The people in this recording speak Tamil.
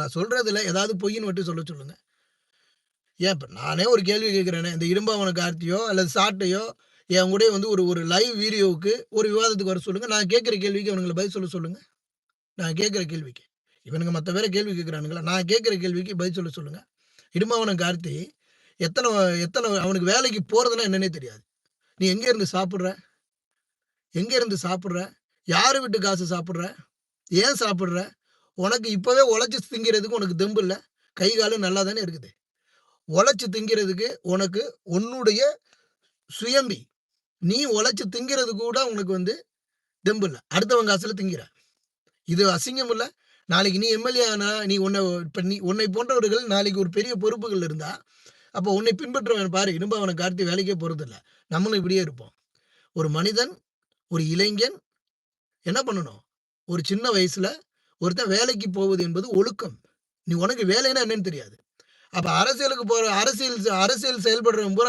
நான் சொல்றதுல ஏதாவது பொய்ன்னு மட்டும் சொல்ல சொல்லுங்க. ஏன் இப்போ நானே ஒரு கேள்வி கேட்குறேனே இந்த இரும்பாவன கார்த்தியோ அல்லது சாட்டையோ என் கூடயே வந்து ஒரு ஒரு லைவ் வீடியோவுக்கு ஒரு விவாதத்துக்கு வர சொல்லுங்கள் நான் கேட்குற கேள்விக்கு அவனுங்களை பதில் சொல்ல சொல்லுங்கள் நான் கேட்குற கேள்விக்கு. இவனுங்க மற்ற வேற கேள்வி கேட்குறானுங்களா? நான் கேட்குற கேள்விக்கு பதில் சொல்ல சொல்லுங்கள் இடும்பாவனம் கார்த்தி எத்தனை எத்தனை அவனுக்கு வேலைக்கு போகிறதுலாம் என்னன்னே தெரியாது. நீ எங்கேருந்து சாப்பிட்ற? எங்கேருந்து சாப்பிட்ற? யார் விட்டு வீட்டு காசு சாப்பிட்ற? ஏன் சாப்பிட்ற? உனக்கு இப்போவே உழைச்சி திங்கிறதுக்கு உனக்கு தெம்பு இல்லை கை காலும் நல்லா தானே இருக்குது. உழைச்சி திங்கிறதுக்கு உனக்கு உன்னுடைய சுயம்பி. நீ உழைச்சி திங்கிறது கூட உனக்கு வந்து தெம்பு இல்லை அடுத்தவன் காசில் திங்கிற. இது அசிங்கம் இல்லை நாளைக்கு நீ எம்.எல்.ஏ. ஆனா நீ உன்னை இப்போ நீ உன்னை போன்றவர்கள் நாளைக்கு ஒரு பெரிய பொறுப்புகள் இருந்தா, அப்போ உன்னை பின்பற்றுவன் பாரு இடும்பாவனம் கார்த்தி வேலைக்கே போறதில்ல. நம்மளும் இப்படியே இருப்போம். ஒரு மனிதன், ஒரு இளைஞன் என்ன பண்ணணும்? ஒரு சின்ன வயசுல ஒருத்தன் வேலைக்கு போவது என்பது ஒழுக்கம். நீ உனக்கு வேலைன்னா என்னன்னு தெரியாது. அப்ப அரசியலுக்கு போற அரசியல் அரசியல் செயல்படுறவன் பூரா